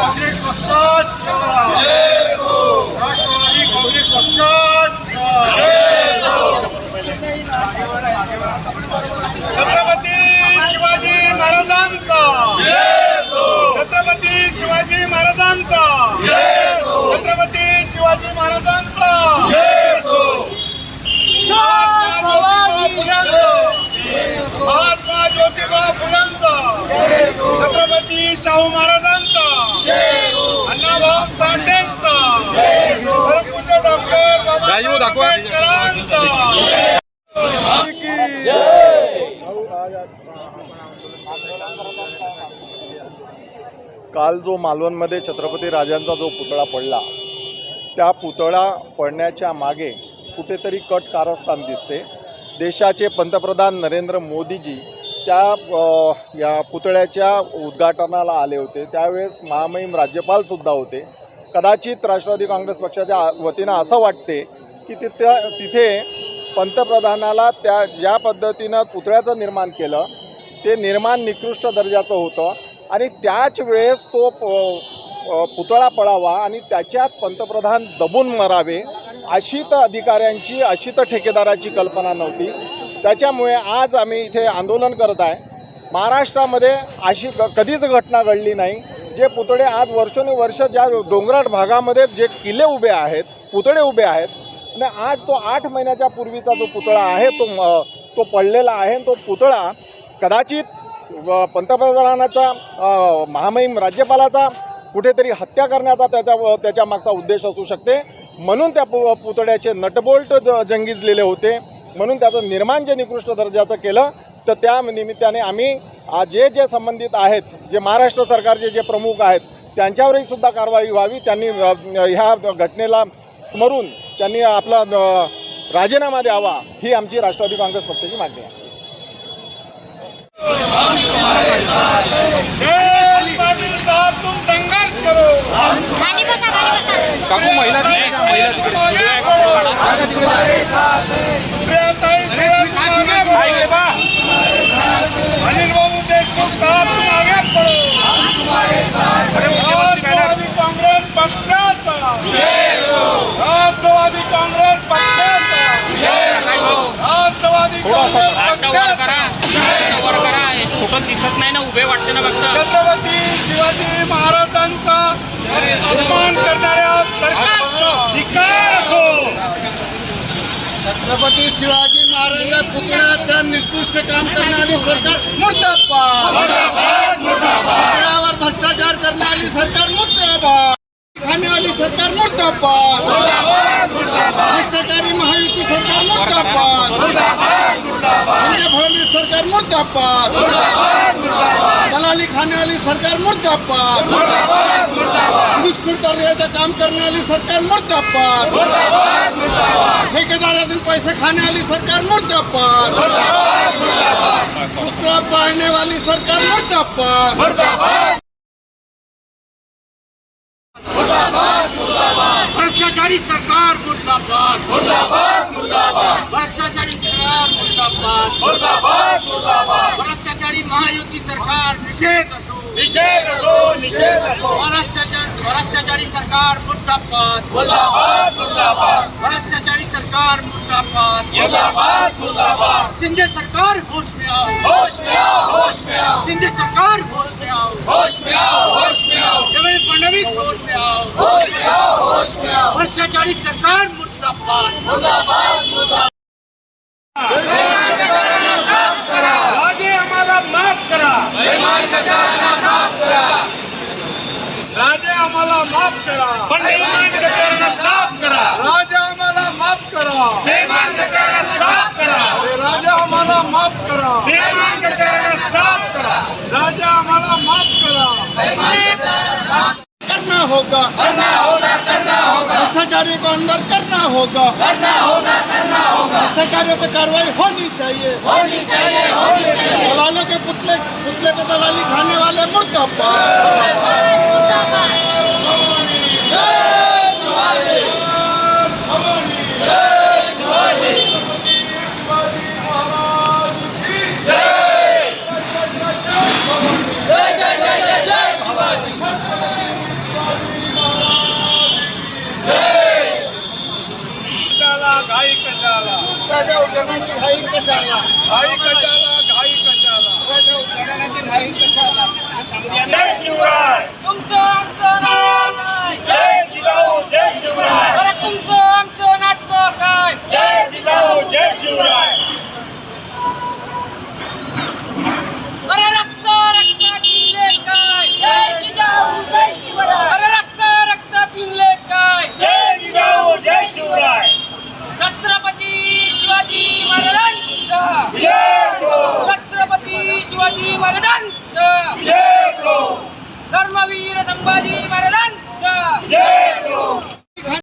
काँग्रेस पक्षात राष्ट्रवादी काँग्रेस पक्षात छत्रपती शिवाजी महाराजांचा छत्रपती शिवाजी महाराजांचा छत्रपती शिवाजी महाराजांचा महात्मा ज्योतिबा फुलांचा छत्रपती शाहू महाराजांचा राजू, दाखवा. काल जो मालवणमध्ये छत्रपती राजांचा जो पुतळा पडला त्या पुतळा पडण्याच्या मागे कुठेतरी कट कारस्थान दिसते देशाचे पंतप्रधान नरेंद्र मोदीजी त्या या पुतळ्याच्या उद्घाटनाला आले होते. त्यावेळेस महामहिम राज्यपालसुद्धा होते. कदाचित राष्ट्रवादी काँग्रेस पक्षाच्या वतीनं असं वाटते की तिथे तिथे पंतप्रधानाला त्या ज्या पद्धतीनं पुतळ्याचं निर्माण केलं ते निर्माण निकृष्ट दर्जाचं होतं आणि त्याच वेळेस तो प- पुतळा पळावा आणि त्याच्यात पंतप्रधान दबून मरावे अशी तर अधिकाऱ्यांची अशी तर ठेकेदाराची कल्पना नव्हती. त्याच्यामुळे आज आम्ही इथे आंदोलन करत आहे. महाराष्ट्रामध्ये अशी क- कधीच घटना घडली नाही. जे पुतळे आज वर्षानुवर्ष ज्या डोंगराळ भागामध्ये जे किल्ले उभे आहेत पुतळे उभे आहेत आणि आज तो आठ महिन्याच्या पूर्वीचा जो पुतळा आहे तो तो पडलेला आहे. तो पुतळा कदाचित व पंतप्रधानाचा महामहिम राज्यपालाचा कुठेतरी हत्या करण्याचा त्याच्या त्याच्या मागचा उद्देश असू शकते. म्हणून त्या पु पुतळ्याचे नटबोल्ट ज जंगीजलेले होते. म्हणून त्याचं निर्माण जे निकृष्ट दर्जाचं केलं तर त्या निमित्ताने आम्ही जे जे संबंधित आहेत जे महाराष्ट्र सरकारचे जे प्रमुख आहेत त्यांच्यावरही सुद्धा कारवाई व्हावी त्यांनी ह्या घटनेला स्मरून त्यांनी आपला राजीनामा द्यावा ही आमची राष्ट्रवादी काँग्रेस पक्षाची मागणी आहे. जय उभे वाटते ना फक्त छत्रपती शिवाजी महाराजांचा अपमान करणाऱ्या सरकारचा धिक्कार असो. छत्रपती शिवाजी महाराज पुतळ्याचं निकृष्ट काम करणारी सरकार मुर्दाबाद. पुतळ्यावर भ्रष्टाचार करणारी सरकार मुर्दाबाद. खाण्यावाली सरकार मुर्दाबाद. भ्रष्टाचारी महायुती सरकार मुर्दाबाद. संजय फडणवीस सरकार मुर्दाबाद दलाली खाण्यावाली सरकार मुर्दाबाद घुसखोर दर्जाचं काम करणारी सरकार मुर्दाबाद ठेकेदारातून पैसे खाने वाली सरकार मुर्दाबाद पुतळा पाळणे वाली सरकार मुर्दाबाद भ्रष्टाचारी सरकार मुर्दाबाद मुर्दाबाद मुर्दाबाद भ्रष्टाचारी सरकार मुर्दाबाद मुर्दाबाद मुर्दाबाद भ्रष्टाचारी महायुती सरकार निषेध असो. निषेध असो निषेध असो. भ्रष्टाचार भ्रष्टाचारी सरकार मुर्दाबाद. मुर्दाबाद मुर्दाबाद. भ्रष्टाचारी सरकार मुर्दाबाद. मुर्दाबाद मुर्दाबाद. शिंदे सरकार होश में आओ. होश में आओ होश में आओ. शिंदे सरकार होश में आओ. होश में आओ होश में आओ. देवेंद्र फडणवीस होश में आओ. होश में आओ होश में आओ. भ्रष्टाचारी सरकार मुर्दाबाद. मुर्दाबाद. माफ करा पण बेमानकरांना साफ करा राजा आम्हाला माफ करा बेमानकरांना साफ करा राजा आम्हाला माफ करा बेमानकरांना साफ करा राजा आम्हाला माफ करा करना होगा करना होगा करना होगा भ्रष्टाचारी को अंदर करना होगा करना होगा करना होगा भ्रष्टाचारियों पे कार्रवाई होनी चाहिए होनी चाहिए होनी चाहिए दलालों के पुतले पुतले पे दलाली खाने वाले मुर्दाबाद घाई कशाला? राजा उड्डाणाची घाई कशाला? घाई कशाला? घाई कशाला? राजा उड्डाणाची घाई कशाला? संभाजी महाराजांचा धर्मवीर संभाजी महाराजांचा